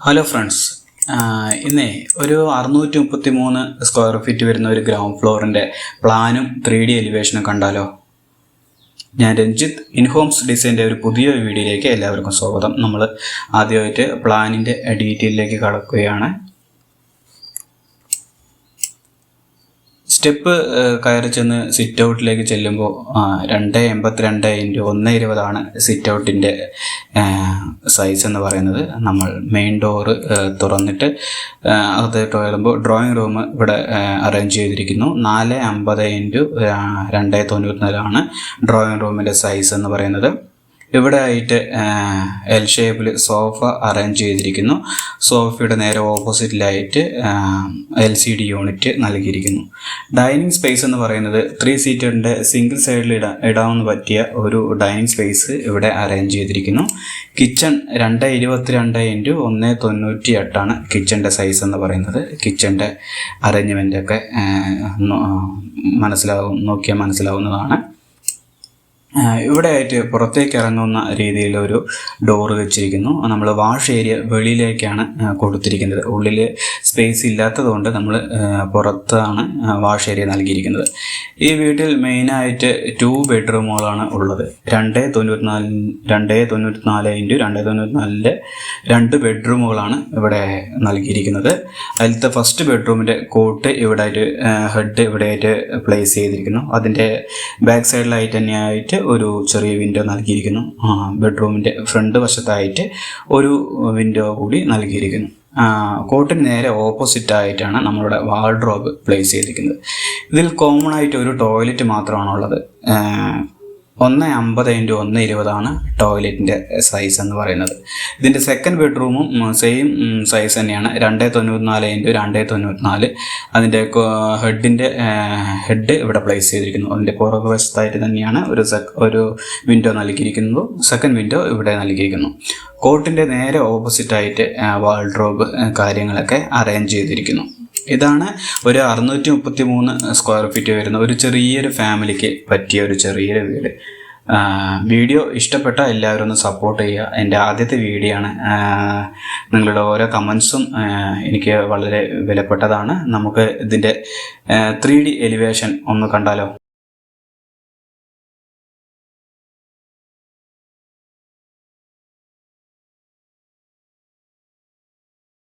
Hello friends ഇന്നേ ഒരു അറുന്നൂറ്റി മുപ്പത്തി മൂന്ന് സ്ക്വയർ ഫീറ്റ് വരുന്ന ഒരു ഗ്രൗണ്ട് ഫ്ലോറിന്റെ പ്ലാനും ത്രീ ഡി എലിവേഷനും കണ്ടാലോ? ഞാൻ രഞ്ജിത്ത് ഇൻഹോംസ് ഡിസൈന്റെ ഒരു പുതിയ വീഡിയോയിലേക്ക് എല്ലാവർക്കും സ്വാഗതം. നമ്മൾ ആദ്യമായിട്ട് പ്ലാനിന്റെ ഡീറ്റെയിലേക്ക് കടക്കുകയാണ്. സ്റ്റെപ്പ് കയറി ചെന്ന് സിറ്റ് ഔട്ടിലേക്ക് ചെല്ലുമ്പോൾ രണ്ട് എൺപത്തിരണ്ട് ഇന്റു ഒന്ന് ഇരുപതാണ് സിറ്റ് ഔട്ടിന്റെ സൈസ് എന്ന് പറയുന്നത്. നമ്മൾ മെയിൻ ഡോറ് തുറന്നിട്ട് അകത്തോട്ട് വരുമ്പോൾ ഡ്രോയിങ് റൂം ഇവിടെ അറേഞ്ച് ചെയ്തിരിക്കുന്നു. നാല് അമ്പത് ഇന്റു രണ്ട് തൊണ്ണൂറ്റിനാലാണ് ഡ്രോയിങ് റൂമിന്റെ സൈസ് എന്ന് പറയുന്നത്. ഇവിടെ ആയിട്ട് എൽ ഷേപ്പിൽ സോഫ അറേഞ്ച് ചെയ്തിരിക്കുന്നു. സോഫയുടെ നേരെ ഓപ്പോസിറ്റിലായിട്ട് എൽ സി ഡി യൂണിറ്റ് നൽകിയിരിക്കുന്നു. ഡൈനിങ് സ്പേസ് എന്ന് പറയുന്നത് ത്രീ സീറ്ററിന്റെ സിംഗിൾ സൈഡിൽ ഇടാ ഇടാവുന്ന പറ്റിയ ഒരു ഡൈനിങ് സ്പേസ് ഇവിടെ അറേഞ്ച് ചെയ്തിരിക്കുന്നു. കിച്ചൺ രണ്ട് ഇരുപത്തിരണ്ട് ഇന്റു ഒന്ന് തൊണ്ണൂറ്റി എട്ടാണ് കിച്ചന്റെ സൈസ് എന്ന് പറയുന്നത്. കിച്ചന്റെ അറേഞ്ച്മെന്റൊക്കെ മനസ്സിലാവും നോക്കിയാൽ മനസ്സിലാവുന്നതാണ്. ഇവിടെ ആയിട്ട് പുറത്തേക്ക് ഇറങ്ങുന്ന രീതിയിൽ ഒരു ഡോറ് വെച്ചിരിക്കുന്നു. നമ്മൾ വാഷ് ഏരിയ വെളിയിലേക്കാണ് കൊടുത്തിരിക്കുന്നത്. ഉള്ളിൽ സ്പേസ് ഇല്ലാത്തതുകൊണ്ട് നമ്മൾ പുറത്താണ് വാഷ് ഏരിയ നൽകിയിരിക്കുന്നത്. ഈ വീട്ടിൽ മെയിനായിട്ട് ടു ബെഡ്റൂമുകളാണ് ഉള്ളത്. രണ്ട് തൊണ്ണൂറ്റിനാല് രണ്ട് തൊണ്ണൂറ്റിനാല് ഇന്റു രണ്ട് തൊണ്ണൂറ്റിനാലിന്റെ രണ്ട് ബെഡ്റൂമുകളാണ് ഇവിടെ നൽകിയിരിക്കുന്നത്. അതിലത്തെ ഫസ്റ്റ് ബെഡ്റൂമിന്റെ കോട്ട് ഇവിടെ ഹെഡ് ഇവിടെ ആയിട്ട് പ്ലേസ് ചെയ്തിരിക്കുന്നു. അതിന്റെ ബാക്ക് സൈഡിലായിട്ട് തന്നെയായിട്ട് ഒരു ചെറിയ വിൻഡോ നൽകിയിരിക്കുന്നു. ബെഡ്റൂമിന്റെ ഫ്രണ്ട് വശത്തായിട്ട് ഒരു വിൻഡോ കൂടി നൽകിയിരിക്കുന്നു. കോട്ടിന് നേരെ ഓപ്പോസിറ്റ് ആയിട്ടാണ് നമ്മളുടെ വാൾഡ്രോബ് പ്ലേസ് ചെയ്തിരിക്കുന്നത്. ഇതിൽ കോമൺ ആയിട്ട് ഒരു ടോയ്ലറ്റ് മാത്രമാണുള്ളത്. ഒന്ന് അമ്പത് ഇന്റു ഒന്ന് ഇരുപതാണ് ടോയ്ലറ്റിന്റെ സൈസ് എന്ന് പറയുന്നത്. ഇതിന്റെ സെക്കൻഡ് ബെഡ്റൂമും സെയിം സൈസ് തന്നെയാണ്. രണ്ടേ തൊണ്ണൂറ്റിനാല് ഇന്റു രണ്ടേ തൊണ്ണൂറ്റിനാല്. അതിന്റെ ഹെഡിന്റെ ഹെഡ് ഇവിടെ പ്ലേസ് ചെയ്തിരിക്കുന്നു. അതിന്റെ പുറകുവശത്തായിട്ട് തന്നെയാണ് ഒരു ഒരു വിൻഡോ നൽകിയിരിക്കുന്നത്. സെക്കൻഡ് വിൻഡോ ഇവിടെ നൽകിയിരിക്കുന്നു. കോട്ടിന്റെ നേരെ ഓപ്പോസിറ്റായിട്ട് വാൾഡ്രോബ് കാര്യങ്ങളൊക്കെ അറേഞ്ച് ചെയ്തിരിക്കുന്നു. ഇതാണ് ഒരു അറുന്നൂറ്റി മുപ്പത്തി മൂന്ന് സ്ക്വയർ ഫീറ്റ് വരുന്ന ഒരു ചെറിയൊരു ഫാമിലിക്ക് പറ്റിയ ഒരു ചെറിയൊരു വീട്. വീഡിയോ ഇഷ്ടപ്പെട്ട എല്ലാവരും ഒന്ന് സപ്പോർട്ട് ചെയ്യുക. എന്റെ ആദ്യത്തെ വീഡിയോ ആണ്. നിങ്ങളുടെ ഓരോ കമൻസും എനിക്ക് വളരെ വിലപ്പെട്ടതാണ്. നമുക്ക് ഇതിന്റെ ത്രീ ഡി എലിവേഷൻ ഒന്ന് കണ്ടാലോ?